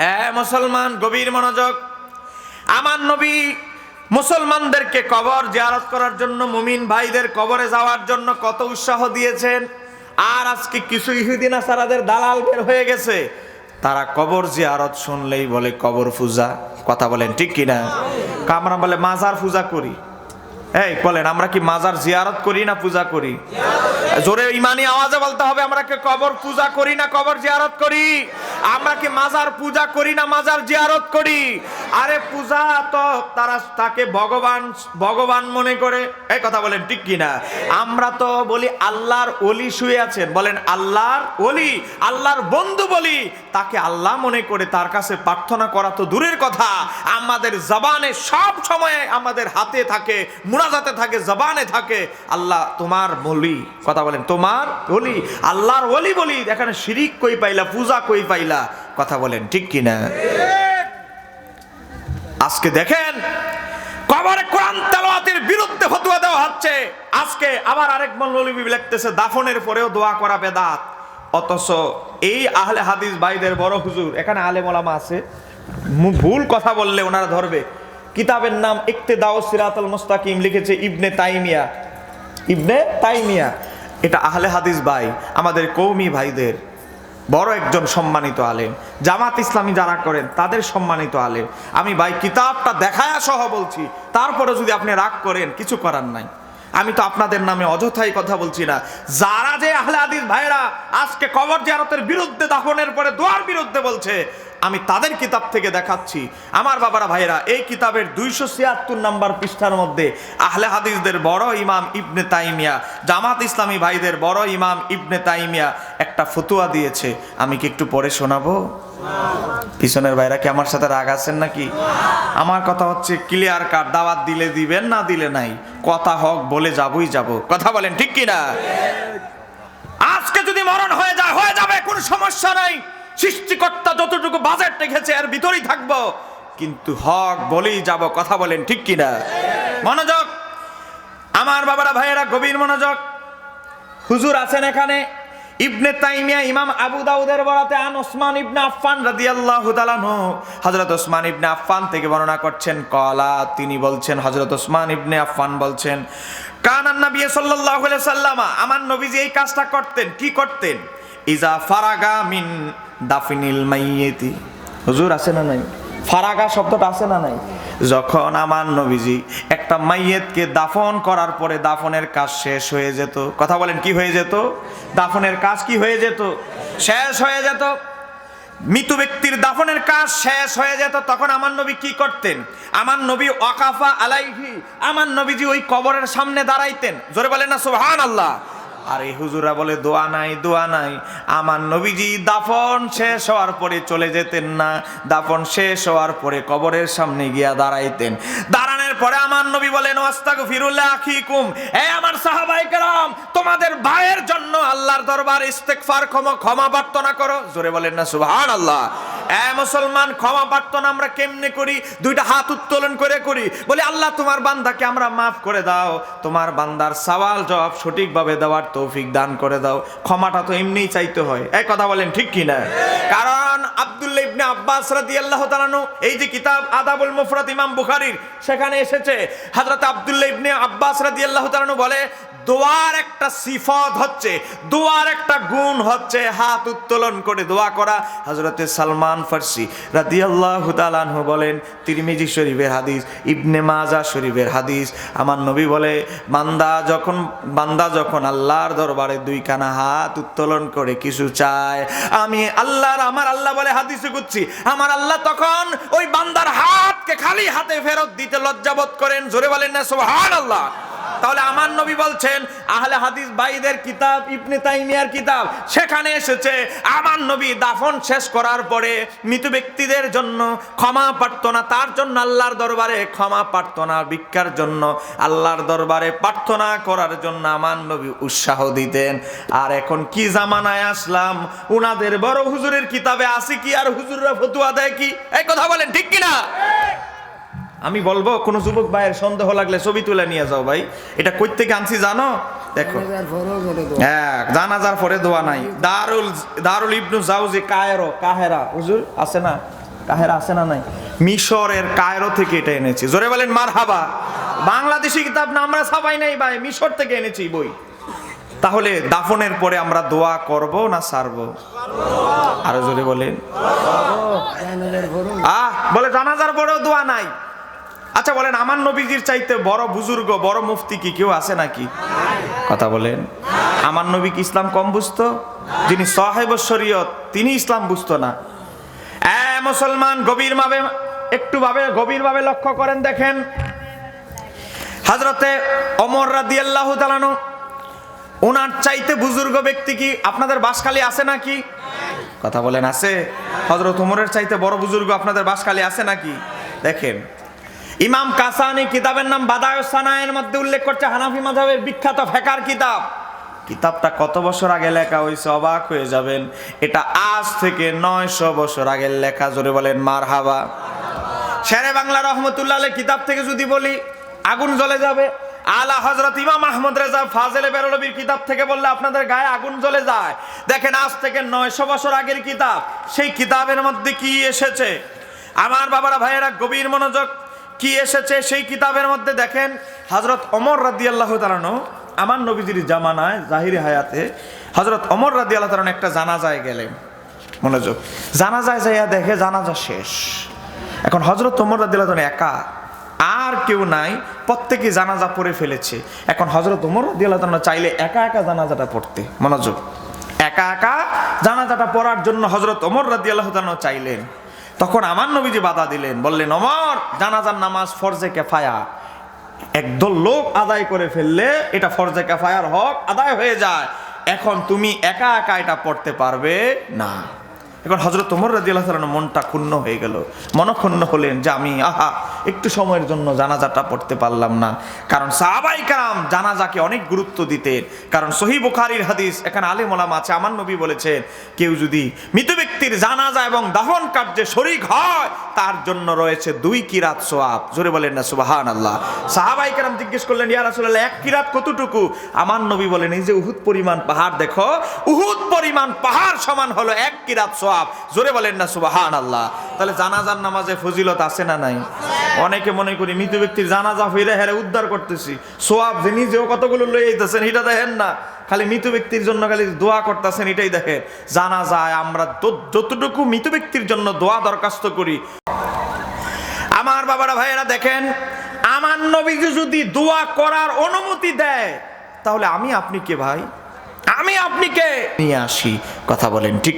হ্যাঁ মুসলমান, গভীর মনোযোগ। আমার নবী মুসলমানদেরকে কবর জিয়ারত করার জন্য, মুমিন ভাইদের কবরে যাওয়ার জন্য কত উৎসাহ দিয়েছেন। আর আজকে কিছু ইহুদিন আসারাদের দালাল বের হয়ে গেছে। তারা কবর জিয়ারত শুনলেই বলে, কবর পূজা? কথা বলেন, ঠিক কিনা? আমরা বলে, মাজার পূজা করি। এই, বলেন, আমরা কি মাজার জিয়ারত করি না পূজা করি? জোরে ইমানি আওয়াজে বলতে হবে, আমরা কি কবর পূজা করি না কবর জিয়ারত করি? আমরা কি মাজার পূজা করি না মাজার জিয়ারত করি? আরে পূজা, তো তারা তাকে ভগবান ভগবান মনে করে। এই কথা বলেন, ঠিক কি না আমরা তো বলি আল্লাহর অলি শুয়ে আছেন। বলেন, আল্লাহর অলি আল্লাহর বন্ধু বলি। তাকে আল্লাহ মনে করে, তার কাছে প্রার্থনা করা তো দূরের কথা। আমাদের জবানে সব সময় আমাদের হাতে থাকে, মুনাজাতে থাকে, জবানে থাকে। আল্লাহ তোমার বলি কথা বলেন, তোমার বলি আল্লাহর অলি বলি। এখানে শিরিক কই পাইলা, পূজা কই পাইলা? কথা বলেন, ঠিক কি না আজকে দেখেন, কবরে কোরআন তেলাওয়াতের বিরুদ্ধে ফতোয়া দেওয়া হচ্ছে। আজকে আবার আরেক মৌলবী লিখতেছে, দাফনের পরেও দোয়া করা বেদাত। অথচ এই আহলে হাদিস ভাইদের বড় হুজুর, এখানে আলেম ওলামা আছে। ভুল কথা বললে ওনারা ধরবে। কিতাবের নাম ইকতে দাও সিরাতুল মুস্তাকিম লিখেছে ইবনে তাইমিয়া। ইবনে তাইমিয়া। এটা আহলে হাদিস ভাই, আমাদের কৌমি ভাইদের। বড় একজন সম্মানিত আলেম। জামাত ইসলামী যারা করেন, তাদের সম্মানিত আলেম। আমি ভাই কিতাবটা দেখায়া সহ বলছি, তারপরে যদি আপনি রাগ করেন, কিছু করার নাই। আমি তো আপনাদের নামে অযথাই কথা বলছি না। যারা যে আহলে আদিস ভাইরা আজকে কবর জিয়ারতের বিরুদ্ধে দাফনের পরে দোয়ার বিরুদ্ধে বলছে আমি তাদের কিতাব থেকে দেখাচ্ছি। আমার বাবারা ভাইরা এই কিতাবের দুইশো ছিয়াত্তর নাম্বার পৃষ্ঠার মধ্যে আহলে হাদিসদের বড় ইমাম ইবনে তাইমিয়া, জামাত ইসলামী ভাইদের বড় ইমাম ইবনে তাইমিয়া একটা ফতুয়া দিয়েছে। আমি কি একটু পরে শোনাবো? পিছনের ভাইরা কি আমার সাথে রাগ আছেন নাকি? আমার কথা হচ্ছে ক্লিয়ার কাট দাওয়াত দিলে দিবেন, না দিলে নাই? কথা হক, বলে যাবই যাব। কথা বলেন ঠিক কিনা? আজকে যদি মরণ হয়ে যায়, হয়ে যাবে, কোনো সমস্যা নাই। সৃষ্টিকর্তা যতটুকু বাজেট রেখেছে, এর ভিতরেই থাকব। কিন্তু হক বলেই যাব, কথা বলেন ঠিক কি না মনোযোগ! আমার বাবারা, ভাইয়েরা, গভীর মনোযোগ। হুজুর আছেন এখানে? ইবনে তাইমিয়া, ইমাম আবু দাউদের বরাতে আন ওসমান ইবনে আফফান রাদিয়াল্লাহু তাআলা আনহু। হযরত ওসমান ইবনে আফফান থেকে বর্ণনা করছেন, কলা, তিনি বলছেন, হযরত ওসমান ইবনে আফফান বলছেন, কানান নবী সাল্লাল্লাহু আলাইহি সাল্লামা আমার নবীজি এই কাজটা করতেন, কি করতেন? ইজা ফারাগা মিন দাফিনিল মাইয়িতি। হুজুর, আছে না নাই? ফারাগা শব্দটা আছে না নাই? যখন আমার নবীজি একটা মাইয়েতকে দাফন করার পরে দাফনের কাজ শেষ হয়ে যেত, কথা বলেন, কি হয়ে যেত? দাফনের কাজ কি হয়ে যেত? শেষ হয়ে যেত। মৃত ব্যক্তির দাফনের কাজ শেষ হয়ে যেত। তখন আমার নবী কি করতেন? আমার নবী ওয়াকাফা আলাইহি, আমার নবীজি ওই কবরের সামনে দাঁড়াইতেন। জোরে বলেন না সুবহান আল্লাহ আর এই হুজুরা বলে, দোয়া নাই দোয়া নাই। আমার নবীজি দাফন শেষ হওয়ার পরে চলে যেতেন না। দাফন শেষ হওয়ার পরে কবরের সামনে গিয়া দাঁড়াইতেন। দাঁড়ানোর পরে আমার নবী বলেন ওয়াস্তাগু ফিরুল্লাহ আখিকুম। এ আমার সাহাবাই কেরাম, তোমাদের ভাইয়ের জন্য আল্লাহর দরবার ইস্তেগফার ক্ষমা ক্ষমা প্রার্থনা করো। জোরে বলেন না, সুবহানাল্লাহ। এ মুসলমান ক্ষমা প্রার্থনা আমরা কেমনে করি? দুইটা হাত উত্তোলন করে করি। বলি আল্লাহ তোমার বান্দাকে আমরা মাফ করে দাও। তোমার বান্দার সওয়াল জবাব সঠিকভাবে দেওয়ার তৌফিক দান করে দাও। ক্ষমাটা তো এমনিই চাইতে হয়। এই কথা বলেন ঠিক কি না কারণ আব্দুল্লাহ ইবনে আব্বাস রাদিয়াল্লাহু তাআলা আনহু, এই যে কিতাব আদাবুল মুফরাদ ইমাম বুখারির সেখানে এসেছে হযরত আব্দুল্লাহ ইবনে আব্বাস রাদিয়াল্লাহু আল্লাহ আনহু বলে দোয়ার একটা সিফত হচ্ছে দোয়ার একটা গুণ হচ্ছে হাত উত্তোলন করে দোয়া করা। হজরতে সালমান ফার্সি রাদিয়াল্লাহু আল্লাহ আনহু বলেন তিরমিজি শরীফের হাদিস ইবনে মাজা শরীফের হাদিস। আমার নবী বলে বান্দা যখন বান্দা যখন আল্লাহর দরবারে দুই কানা হাত উত্তোলন করে কিছু চায় আমি আল্লাহর আমার আল্লাহ বলে হাদিসে করছি আমার আল্লাহ তখন ওই বান্দার হাতকে খালি হাতে ফেরত দিতে লজ্জাবোধ করেন। জোরে বলেন না, সুবহানাল্লাহ। তাহলে আমার নবী বলছেন, আহলে হাদিস ভাইদের কিতাব, ইবনে তাইমিয়ার কিতাব। সেখানে এসেছে, আমার নবী দাফন শেষ করার পরে মৃত ব্যক্তিদের জন্য ক্ষমা প্রার্থনা, তার জন্য আল্লাহর দরবারে ক্ষমা প্রার্থনা, ভিক্ষার জন্য আল্লাহর দরবারে প্রার্থনা করার জন্য আমার নবী উৎসাহ দিতেন। আর এখন কি জামানায় আসলাম? উনাদের বড় হুজুরের কিতাবে আছে কি? আর হুজুররা ফতুয়া দেয় কি? এই কথা বলেন, ঠিক কিনা? আমি বলব কোন যুবক ভাইয়ের সন্দেহ লাগলে ছবি তুলে নিয়ে যাও ভাই। এটা কই থেকে আনছি জানো? দেখো। হ্যাঁ জানাজার পরে দোয়া নাই। দারুল দারুল ইবনু জাউজি কায়রো কাহেরা। হুজুর আছে না? কাহেরা আছে না নাই? মিশরের কায়রো থেকে এটা এনেছি। জোরে বলেন মার হাবা বাংলাদেশি কিতাব না আমরা ছাপাই নাই ভাই। মিশর থেকে এনেছি বই। তাহলে দাফনের পরে আমরা দোয়া করব না সারব? আরও জোরে বলেন। আহ বলে জানাজার পরেও দোয়া নাই। আচ্ছা বলেন, আমার নবীজির চাইতে বড় বুজুর্গ, বড় মুফতি কি কেউ আছে নাকি? কথা বলেন। আমার নবী কি ইসলাম কম বুঝতো? যিনি সাহেব শরীয়ত, তিনি ইসলাম বুঝতো না। মুসলমান গভীর ভাবে একটু ভাবে গভীর ভাবে লক্ষ্য করেন দেখেন। হজরতে অমর রাদি আল্লাহ তালানো ওনার চাইতে বুজুর্গ ব্যক্তি কি আপনাদের বাসখালী আছে নাকি? কথা বলেন, আছে। হজরত ওমরের চাইতে বড় বুজুর্গ আপনাদের বাসখালী আছে নাকি? দেখেন ইমাম কাসানি কিতাবের নাম বাদায় সানায়ের মধ্যে উল্লেখ করছে, হানাফি মাযহাবের বিখ্যাত ফেকার কিতাব। কিতাবটা কত বছর আগে লেখা হয়েছে অবাক হয়ে যাবেন। এটা আজ থেকে নয়শো বছর আগের লেখা, জোরে বলেন মার হাবা শেরে বাংলা রহমতুল্লাহ কিতাব থেকে যদি বলি, আগুন জ্বলে যাবে। আলা হজরত ইমাম আহমদ রেজা ফাজেলে বেরলবির কিতাব থেকে বললে আপনাদের গায়ে আগুন জ্বলে যায়। দেখেন, আজ থেকে নয়শো বছর আগের কিতাব। সেই কিতাবের মধ্যে কি এসেছে? আমার বাবারা ভাইয়েরা, গভীর মনোযোগ কি এসেছে সেই কিতাবের মধ্যে দেখেন হজরত অমর রাদি আল্লাহ তালানো আমার নবীজির জামানায় জাহিরি হায়াতে হজরত অমর রাদি আল্লাহ তালানো একটা জানাজায় গেলেন। মনোযোগ। জানাজায় যাইয়া দেখে জানাজা শেষ। এখন হজরত তোমর রাদিল্লাহ একা। আর কেউ নাই, প্রত্যেকে জানাজা পড়ে ফেলেছে। এখন হজরত ওমর রাদিয়াল্লাহু তাআলা চাইলে একা একা জানাজাটা পড়তে। মনোযোগ। একা একা জানাজাটা পড়ার জন্য হজরত ওমর রাদিয়াল্লাহু চাইলেন। তখন আমার নবীজি বাধা দিলেন, বললেন অমর জানাজার নামাজ ফরজে কেফায়া। একদল লোক আদায় করে ফেললে এটা ফরজে কেফায়ার হক আদায় হয়ে যায়। এখন তুমি একা একা এটা পড়তে পারবে না। এখন হজরত তোমর রাজি আল্লাহ তাআলার মনটা ক্ষুণ্ণ হয়ে গেল। মনক্ষুণ্ণ হলেন যে আমি, আহা একটু সময়ের জন্য জানাজাটা পড়তে পারলাম না। কারণ সাহাবাই কারাম জানাজাকে অনেক গুরুত্ব দিতেন। কারণ সহি বুখারির হাদিস, এখানে আলে মোলাম আছে, আমার নবী বলেছেন, কেউ যদি মৃত ব্যক্তির জানাজা এবং দাফন কার্যে শরিক হয়, তার জন্য রয়েছে দুই কিরাত সোয়াব। জোরে বলেন না সুবাহান আল্লাহ সাহাবাই কারাম জিজ্ঞেস করলেন, ইয়া রাসূলুল্লাহ, এক কিরাত কতটুকু? আমার নবী বলেন, এই যে উহুদ পরিমাণ পাহাড় দেখো, উহুদ পরিমাণ পাহাড় সমান হলো এক কিরাত সোয়াব। জোরে বলেন না সুবাহান আল্লাহ তাহলে জানাজার নামাজে ফজিলত আছে না নাই? অনেকে মনে করি, মৃত ব্যক্তির জানাজা ফিরে হেরে উদ্ধার করতেছি। সোয়াব যে নিজেও কতগুলো লয়ে যেতেছেন এটা দেখেন না। খালি মৃত ব্যক্তির জন্য খালি দোয়া করতেছেন, এটাই দেখেন। জানা যায় আমরা যতটুকু মৃত ব্যক্তির জন্য দোয়া দরখাস্ত করি। আমার বাবারা ভাইয়েরা দেখেন, আমার নবীজি যদি দোয়া করার অনুমতি দেয়, তাহলে আমি আপনি কে ভাই? আমি আপনি কে? নিয়ে আসি, কথা বলেন, ঠিক